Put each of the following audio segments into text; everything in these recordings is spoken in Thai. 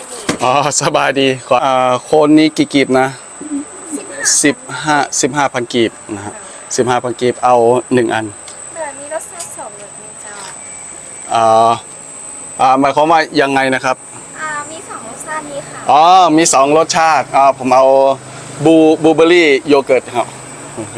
ายดีอ๋อสบายดีขออ่าโคนนี้กี่กีบนะสิบห้าสิบห้าพันกีบนะฮะสิบห้าพันกีบเอาหนึ่งอันเดือนนี้รสชาติสองรสมีเจ้าอ่าอ่าหมายความว่ายังไงนะครับอ่ามีสองรสชาตินี้ค่ะอ๋อมีสองรสชาติอ่าผมเอาบูบูเบอรี่โยเกิร์ตครับโอเค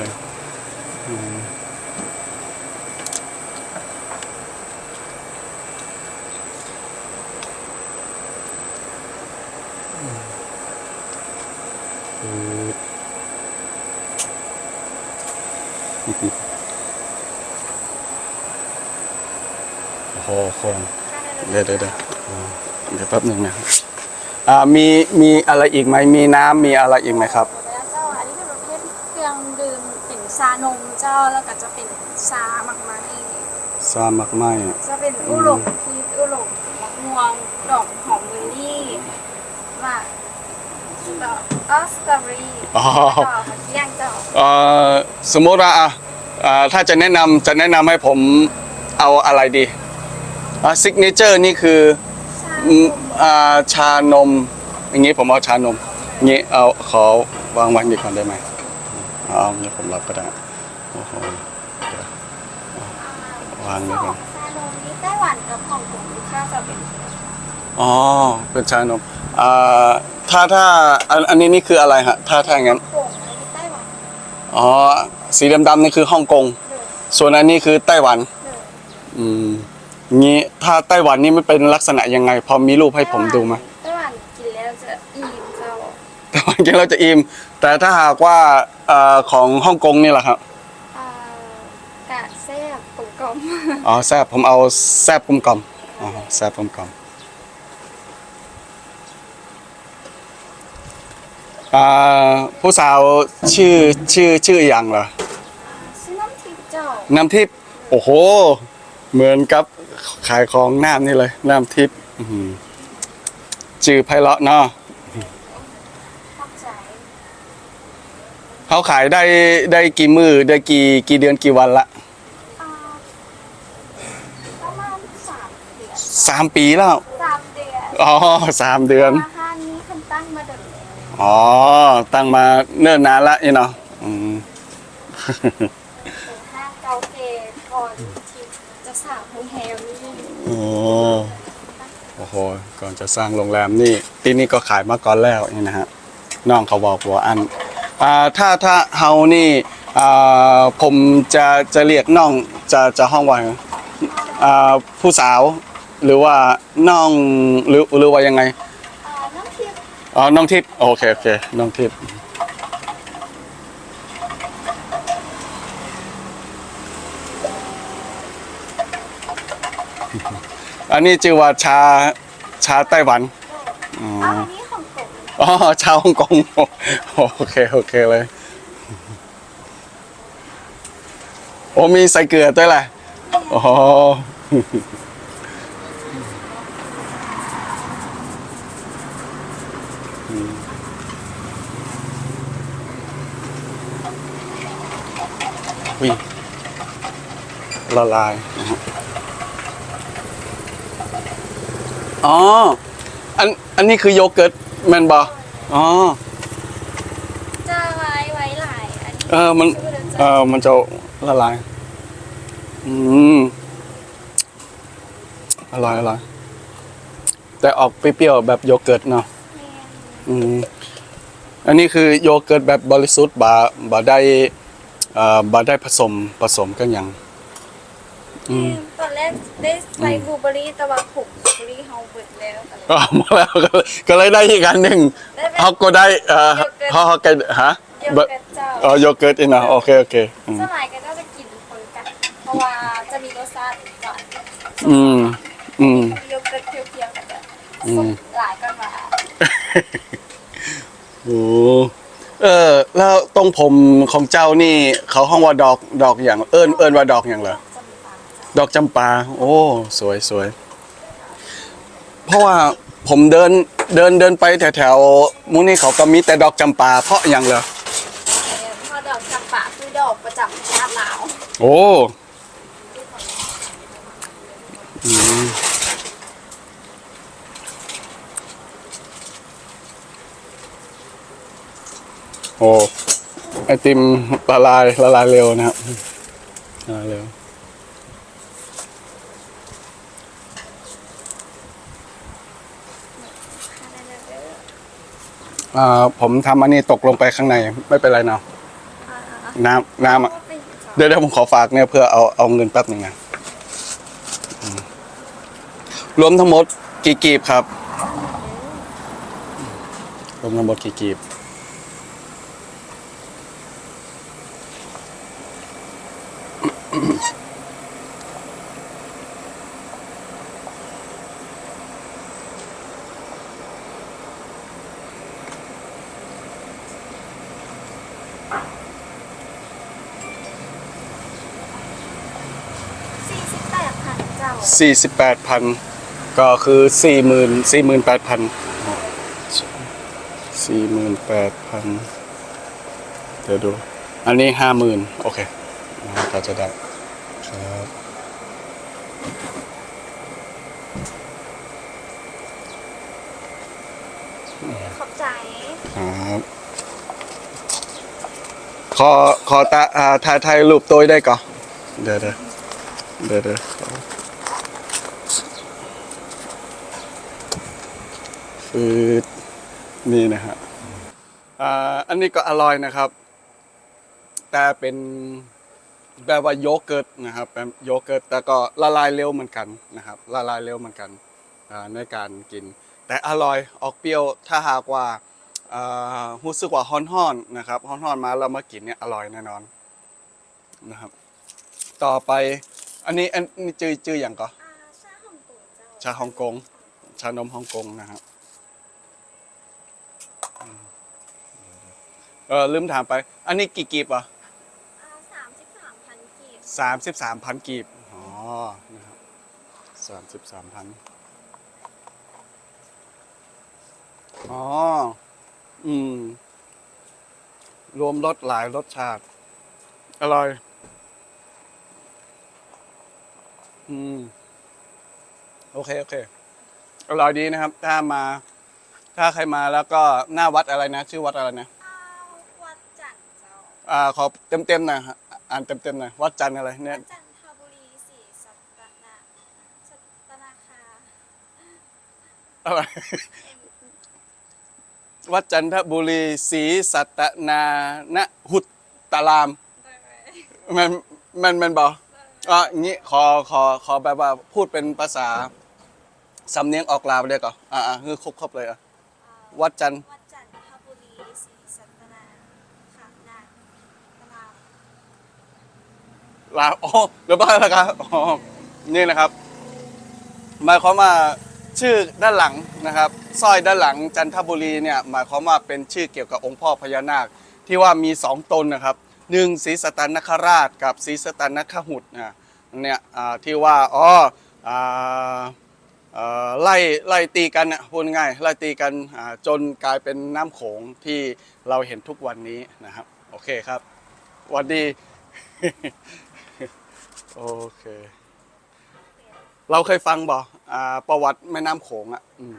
โอ้โหคนเดี๋ยวเดี๋ยวเดี๋ยวอืมเดี๋ยวแป๊บหนึ่งนะครับอ่ามีมีอะไรอีกไหมมีน้ำมีอะไรอีกไหมครับ แล้วเจ้าอันนี้เป็นประเภทเครื่องดื่มเป็นชานมเจ้าแล้วก็จะเป็นชาหมักไม้ซามักไหมจะเป็นอุหลงพีชอุหลงมะม่วงดอกหอมเบอร์รี่มาก ดอกออสตรอเบอรี่อ๋อ ดอกมะเขือเจ้าเอ่อสมมติว่าอะอ่าถ้าจะแนะนำจะแนะนำให้ผมเอาอะไรดีอ่าซิกเนเจอร์นี่คือชาอืมอ่าชานม อย่างงี้ผมเอาชานมอย่างงี้เอาขอวางวางดีก่อนได้ไหมเอาอย่างงี้ผมรับก็ได้โอ้โหเดี๋ยววางสดีอก่องนชานมนี้ไต้หวันกับฮ่องกงค่าจะเป็น อ๋อ เป็นชานมอ่าถ้าถ้าอันอันนี้นี่คืออะไรฮะ ถ้าถ้าอย่างนั้นฮ่องกงอันนี้ไต้หวันอ๋อ สีดำๆนี่คือฮ่องกงเลยส่วนอันนี้คือไต้หวันเลยอืมงี้ถ้าไต้หวันนี่มันเป็นลักษณะยังไง พอมีรูปให้ผมดูไหมไต้หวันกินแล้วจะอิ่มเจ้าไต้หวันกินเราจะอิ่ม แต่ถ้าหากว่าเอ่อของฮ่องกงนี่แหละครับ อ่ากะแซ่บกลมกลมอ๋อแซบผมเอาแซบกลมกล่อมอ๋อแซบกลมกล่อม อ่าผู้สาวชื่อชื่อชื่ออย่างเหรอชื่อน้ำทิพย์เจ้า น้ำทิพย์โอ้โห เหมือนกับขายของน้ำนี่เลย น้ำทิพย์อื้อหือจื่อไพเราะเนาะขอบใจเขาขายได้ได้กี่มือได้กี่กี่เดือนกี่วันละอ่าประมาณสามเดือนสามปีแล้ว สามเดือนอ๋อสามเดือนอาหารนี้คันตั้งมาเดิม อ๋อ ตั้งมาเนิ่นนานละนี่เนาะอืมเป็นห้างเกาเกตก่อนที่จะสร้างโรงแรมนี่โอ้โอ้โห ก่อนจะสร้างโรงแรมนี่ปีนี้ก็ขายมาก่อนแล้วนี่นะฮะน้องเขาบอกว่าอันอ่าถ้าถ้าเฮานี่อ่าผมจะจะเรียกน้องจะจะห้องว่าไงอ่าผู้สาว หรือว่าน้องหรือหรือว่ายังไงอ่าน้ำทิพย์ อ๋อ น้องทิพย์โอเคโอเค น้องทิพย์อันนี้ชื่อว่าชาชาไต้หวันอ๋ออันนี้ของผมอ๋อชาฮ่องกงโอเคโอเคเลย โอ้มีใส่เกลือด้วยแหละอ๋อ วิละลายนะฮะอ๋อ อัน อันนี้คือโยเกิร์ตแมนบออ๋อ จะไว้ไว้หลายอันนี้เออ มันชื่อเดิมเอจะอมันจะละลาย อืม อร่อย อร่อย แต่ออกเปรี้ยวๆแบบโยเกิร์ตเนาะ อืม อันนี้คือโยเกิร์ตแบบบริสุทธิ์บาบาได้ เอ่อบาได้ผสมผสมกันอย่างอืมตอนแรกได้ใส่บลูเบอร์รี่แต่ว่าผงบลูเบอร์รี่เฮาเบิดแล้วก็เลย ก็มาแล้วก็เลยก็เลยได้อีกอันหนึ่งได้เป็นเขาก็ได้เอ่อโยเกิร์ตเขาเขากันฮะโยแบบเกิร์ตเจ้า เออโยเกิร์ตอีกนะโอเคโอเคอืม สมัยก็น่าจะกินคนกัน เพราะว่าจะมีรสชาติหวานอืม อืมโยเกิร์ตเพียวๆกันจะอืม หลายกันมาโอ้ เออ แล้วตรงผมของเจ้านี่ เขาห้องว่าดอกดอกอย่างเอิญเอิญว่าดอกอย่างเหรอจะมีปางเจ้าดอกจำปา โอ้ สวยสวยเพราะว่าผมเดินเดินเดินไปแถวแถวๆมุนี่เขาก็มีแต่ดอกจำปา เพราะอย่างเหรอพอดอกจำปาคือดอกประจำชาติลาวโอ้อืม โอ้ไอติมละลายละลายเร็วนะครับละลายเร็วอ่าผมทำอันนี้ตกลงไปข้างในไม่เป็นไรเนาะน้ำน้ำอะเดี๋ยวเดี๋ยวผมขอฝากเนี่ยเพื่อเอาเอาเงินแป๊บหนึ่งนะอืมรวมทั้งหมดกี่กีบครับ รวมทั้งหมดกี่กีบ สี่สิบแปดพันก็คือสี่หมื่นสี่หมื่นแปดพันสี่หมื่นแปดพันเดี๋ยวดู อันนี้ห้าหมื่นโอเค ก็จะได้ครับขอบใจครับขอขอตาอ่าถ่ายถ่ายรูปตัวได้ก่อนเดี๋ยวเดี๋ยวเดี๋ยวเดี๋ยวขอฟืดนี่นะฮะอ่าอันนี้ก็อร่อยนะครับ แต่เป็น แบบว่าโยเกิร์ตนะครับเป็นโยเกิร์ตแต่ก็ละลายเร็วเหมือนกันนะครับ ละลายเร็วเหมือนกันอ่าในการกิน แต่อร่อยออกเปรี้ยวถ้าหากว่าอ่ารู้สึกว่าฮ้อนๆนะครับฮ้อนๆมาแล้วมากินเนี่ยอร่อยแน่นอนนะครับ ต่อไปอันนี้อันนี้จื้อจื้ออย่างก็อ่าชาฮ่องกงเจ้าชาฮ่องกงชานมฮ่องกงนะครับอืมเออลืมถามไป อันนี้กี่กีบอะ สามสิบสามพันกีบ อ๋อ นะครับสามสิบสามพันอ๋อ อืม รวมรสหลายรสชาติ อร่อย อืม โอเค โอเค อร่อยดีนะครับ ถ้ามา ถ้าใครมาแล้วก็หน้าวัดอะไรนะ ชื่อวัดอะไรนะ วัดจันเจ้อ่า ขอเต็มๆหน่อยครับ อ่านเต็มๆหน่อยวัดจันทร์อะไรเนี่ย จันทบุรีศรีสัตนาสัตนาคาอะไร วัดจันทบุรีศรีสัตนาณหุตตาราม ได้ไหมมันมันมันบอกอะอย่างนี้ขอขอขอแบบว่าพูดเป็นภาษา สำเนียงออกลาวเลยก่อนอ่าอ่าคือครบครบเลยอะอ่าวัดจันทร์ วัดจันทบุรีศรีสัตนาค่ะนาตลาด ลาอ๋อเดี๋ยวบ้านละครับอ๋อนี่นะครับหมายความว่าชื่อด้านหลังนะครับสร้อยด้านหลังจันทบุรีเนี่ยหมายความว่าเป็นชื่อเกี่ยวกับองค์พ่อพญานาค ที่ว่ามีสองตนนะครับหนึ่งศรีสตันนคราชกับศรีสตันนคหุดนะเนี่ยที่ว่าอ๋ออไล่ไล่ตีกันนะพูดง่ายไล่ตีกันจนกลายเป็นน้ำโขงที่เราเห็นทุกวันนี้นะครับ โอเคครับวันดี โอเค เราเคยฟังบ่อ่าประวัติแม่น้ำโขงอะอืม